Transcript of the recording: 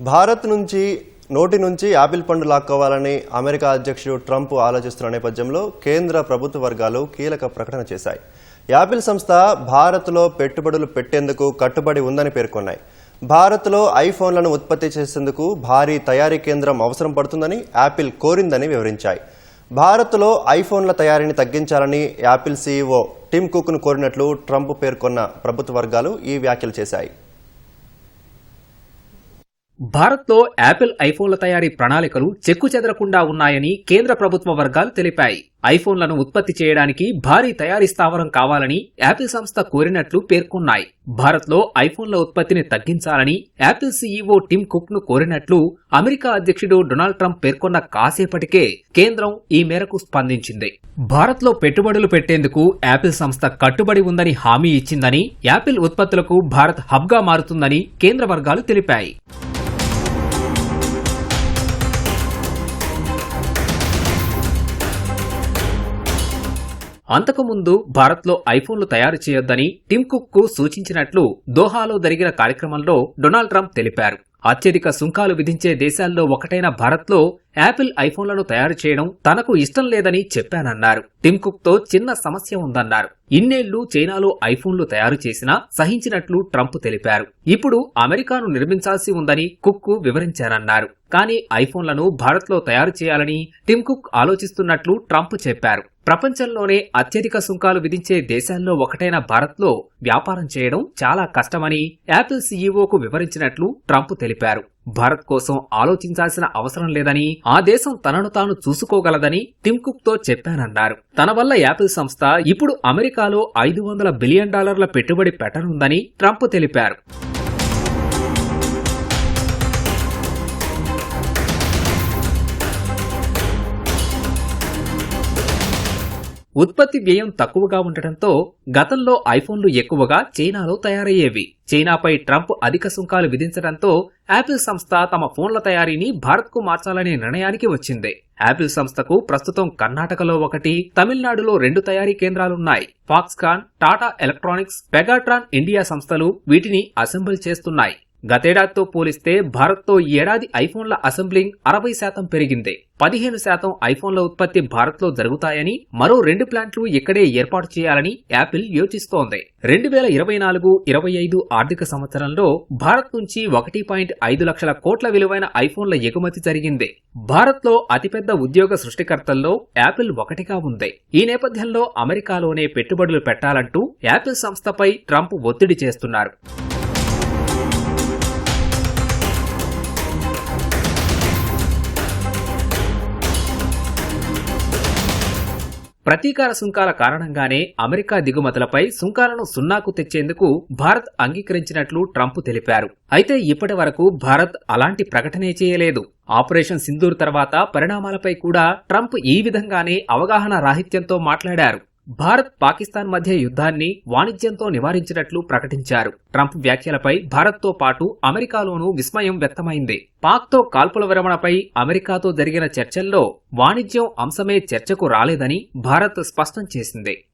భారత్ నుంచి నోటి నుంచి యాపిల్ పండు లాక్కోవాలని అమెరికా అధ్యక్షుడు ట్రంప్ ఆలోచిస్తున్న నేపథ్యంలో కేంద్ర ప్రభుత్వ వర్గాలు కీలక ప్రకటన చేశాయి. యాపిల్ సంస్థ భారత్లో పెట్టుబడులు పెట్టేందుకు కట్టుబడి ఉందని పేర్కొన్నాయి. భారత్లో ఐఫోన్లను ఉత్పత్తి చేసేందుకు భారీ తయారీ కేంద్రం అవసరం పడుతుందని యాపిల్ కోరిందని వివరించాయి. భారత్లో ఐఫోన్ల తయారీని తగ్గించాలని యాపిల్ సీఈఓ టిమ్ కుక్ను కోరినట్లు ట్రంప్ పేర్కొన్న ప్రభుత్వ వర్గాలు ఈ వ్యాఖ్యలు చేశాయి. భారత్లో యాపిల్ ఐఫోన్ల తయారీ ప్రణాళికలు చెక్కు చెదరకుండా ఉన్నాయని కేంద్ర ప్రభుత్వ వర్గాలు తెలిపాయి. ఐఫోన్లను ఉత్పత్తి చేయడానికి భారీ తయారీ స్థావరం కావాలని యాపిల్ సంస్థ కోరినట్లు పేర్కొన్నాయి. భారత్లో ఐఫోన్ల ఉత్పత్తిని తగ్గించాలని యాపిల్ సీఈఓ టిమ్ కుక్ను కోరినట్లు అమెరికా అధ్యక్షుడు డొనాల్డ్ ట్రంప్ పేర్కొన్న కాసేపటికే కేంద్రం ఈ మేరకు స్పందించింది. భారత్లో పెట్టుబడులు పెట్టేందుకు యాపిల్ సంస్థ కట్టుబడి ఉందని హామీ ఇచ్చిందని యాపిల్ ఉత్పత్తులకు భారత్ హబ్గా మారుతుందని కేంద్ర వర్గాలు తెలిపాయి. అంతకుముందు భారత్లో ఐఫోన్లు తయారు చేయొద్దని టిమ్ కుక్కు సూచించినట్లు దోహాలో జరిగిన కార్యక్రమంలో డొనాల్డ్ ట్రంప్ తెలిపారు. అత్యధిక సుంకాలు విధించే దేశాల్లో ఒకటైన భారత్లో యాపిల్ ఐఫోన్లను తయారు చేయడం తనకు ఇష్టం లేదని చెప్పానన్నారు. టిమ్ కుక్తో చిన్న సమస్య ఉందన్నారు. ఇన్నేళ్ళు చైనాలో ఐఫోన్లు తయారు చేసినా సహించినట్లు ట్రంప్ తెలిపారు. ఇప్పుడు అమెరికాను నిర్మించాల్సి ఉందని కుక్కు వివరించారన్నారు కానీ ఐఫోన్లను భారత్లో తయారు చేయాలని టిమ్ కుక్ ఆలోచిస్తున్నట్లు ట్రంప్ చెప్పారు. ప్రపంచంలోనే అత్యధిక సుంకాలు విధించే దేశాల్లో ఒకటైన భారత్లో వ్యాపారం చేయడం చాలా కష్టమని యాపిల్ సీఈఓకు వివరించినట్లు ట్రంప్ తెలిపారు. భారత్ కోసం ఆలోచించాల్సిన అవసరం లేదని ఆ దేశం తనను తాను చూసుకోగలదని టిమ్తో చెప్పానన్నారు. తన వల్ల యాపిల్ సంస్థ ఇప్పుడు అమెరికాలో ఐదు వందల బిలియన్ డాలర్ల పెట్టుబడి పెట్టనుందని ట్రంప్ తెలిపారు. ఉత్పత్తి వ్యయం తక్కువగా ఉండటంతో గతంలో ఐఫోన్లు ఎక్కువగా చైనాలో తయారయ్యేవి. చైనాపై ట్రంప్ అధిక సుంకాలు విధించడంతో యాపిల్ సంస్థ తమ ఫోన్ల తయారీని భారత్కు మార్చాలనే నిర్ణయానికి వచ్చింది. యాపిల్ సంస్థకు ప్రస్తుతం కర్ణాటకలో ఒకటి తమిళనాడులో రెండు తయారీ కేంద్రాలున్నాయి. Foxconn Tata Electronics Pegatron India సంస్థలు వీటిని అసెంబుల్ చేస్తున్నాయి. గతేడాదితో పోలిస్తే భారత్తో ఈ ఏడాది ఐఫోన్ల అసెంబ్లింగ్ అరవై శాతం పెరిగింది. పదిహేను శాతం ఐఫోన్ల ఉత్పత్తి భారత్లో జరుగుతాయని మరో రెండు ప్లాంట్లు ఇక్కడే ఏర్పాటు చేయాలని యాపిల్ యోచిస్తోంది. రెండు వేల ఇరవై నాలుగు ఇరవై ఐదు ఆర్థిక సంవత్సరంలో భారత్ నుంచి ఒకటి పాయింట్ ఐదు లక్షల కోట్ల విలువైన ఐఫోన్ల ఎగుమతి జరిగింది. భారత్లో అతిపెద్ద ఉద్యోగ సృష్టికర్తల్లో యాపిల్ ఒకటిగా ఉంది. ఈ నేపథ్యంలో అమెరికాలోనే పెట్టుబడులు పెట్టాలంటూ యాపిల్ సంస్థపై ట్రంప్ ఒత్తిడి చేస్తున్నారు. ప్రతీకార సుంకాల కారణంగానే అమెరికా దిగుమతులపై సుంకాలను సున్నాకు తెచ్చేందుకు భారత్ అంగీకరించినట్లు ట్రంప్ తెలిపారు. అయితే ఇప్పటి వరకు భారత్ అలాంటి ప్రకటనే చేయలేదు. ఆపరేషన్ సింధూర్ తర్వాత పరిణామాలపై కూడా ట్రంప్ ఈ విధంగానే అవగాహన రాహిత్యంతో మాట్లాడారు. భారత్ పాకిస్తాన్ మధ్య యుద్ధాన్ని వాణిజ్యంతో నివారించినట్లు ప్రకటించారు. ట్రంప్ వ్యాఖ్యలపై భారత్తో పాటు అమెరికాలోనూ విస్మయం వ్యక్తమైంది. పాక్తో కాల్పుల విరమణపై అమెరికాతో జరిగిన చర్చల్లో వాణిజ్యం అంశమే చర్చకు రాలేదని భారత్ స్పష్టం చేసింది.